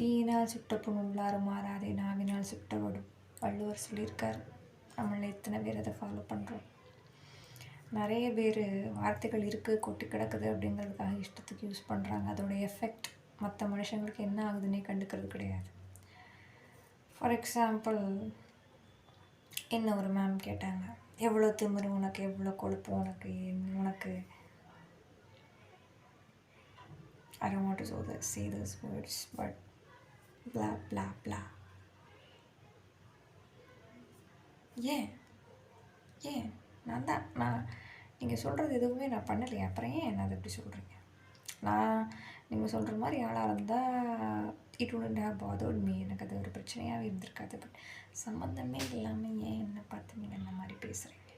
தீயினால் சுட்ட புண் உள்ளாறு மாறாதே நாவினால் சுட்ட வடும். வள்ளுவர் சொல்லியிருக்கார். நம்மள எத்தனை பேர் அதை ஃபாலோ பண்ணுறோம் நிறைய பேர் வார்த்தைகள் இருக்குது கொட்டி கிடக்குது அப்படிங்கிறதுக்காக இஷ்டத்துக்கு யூஸ் பண்ணுறாங்க அதோட எஃபெக்ட் மற்ற மனுஷங்களுக்கு என்ன ஆகுதுன்னே கண்டுக்கிறது கிடையாது. ஃபார் எக்ஸாம்பிள் என்ன ஒரு மேம் கேட்டாங்க? எவ்வளோ திமிரு உனக்கு? எவ்வளோ கொழுப்பு உனக்கு? உனக்கு? அரை don't want to so the say those blah blah blah. ஏன் ஏன் நான் தான் நான் நீங்கள் சொல்கிறது எதுவுமே நான் பண்ணலையே. அப்புறம் ஏன் என்ன அதை எப்படி சொல்கிறீங்க நான் நீங்கள் சொல்கிற மாதிரி ஆளாக இருந்தால் இட் உடன் ஹேவ் பாதோட் மீ எனக்கு அது ஒரு பிரச்சனையாகவே இருந்திருக்காது. பட் சம்மந்தமே இல்லாமல் ஏன் என்னை பார்த்து நீங்கள் இந்த மாதிரி பேசுகிறீங்க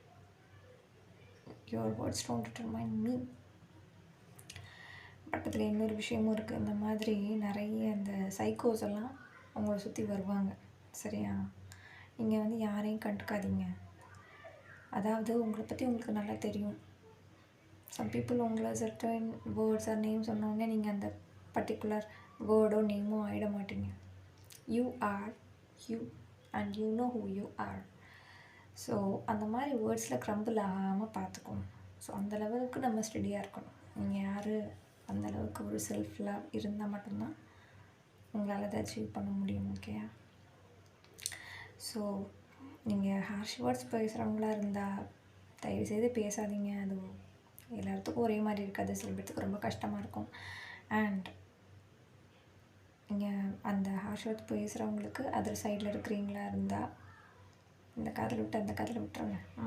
your words don't determine me பக்கத்தில் இன்னொரு விஷயமும் இருக்குது இந்த மாதிரி நிறைய அந்த சைக்கோஸ் எல்லாம் அவங்கள சுற்றி வருவாங்க. சரியா? நீங்கள் வந்து யாரையும் கண்டுக்காதீங்க. அதாவது உங்களை பற்றி உங்களுக்கு நல்லா தெரியும். சம் பீப்புள் உங்களை சர்டன் வேர்ட்ஸ் ஆர் நேம் சொன்னோடனே நீங்கள் அந்த பர்டிகுலர் வேர்டோ நேமோ ஆகிட மாட்டீங்க. You are you and you know who you are so அந்த மாதிரி வேர்ட்ஸில் க்ரம்பிள் ஆகாமல் பார்த்துக்கணும் ஸோ அந்த லெவலுக்கு நம்ம ஸ்டடியாக இருக்கணும். நீங்கள் யார் அந்தளவுக்கு ஒரு செல்ஃப் லவ் இருந்தால் மட்டும்தான் உங்களால் அதை அச்சீவ் பண்ண முடியும் ஓகேயா ஸோ நீங்கள் ஹார்ஷ் வேர்ட்ஸ் பேசுகிறவங்களா இருந்தால் தயவுசெய்து பேசாதீங்க. அது எல்லாத்துக்கும் ஒரே மாதிரி இருக்காது. சில பேர்த்துக்கு ரொம்ப கஷ்டமாக இருக்கும். அண்ட் நீங்கள் அந்த ஹார்ஷ் வேர்ட்ஸ் பேசுகிறவங்களுக்கு அதர் சைடில் இருக்கிறீங்களா இருந்தால் இந்த காதில் விட்டு அந்த காதில் விட்டுருங்க. ஆ?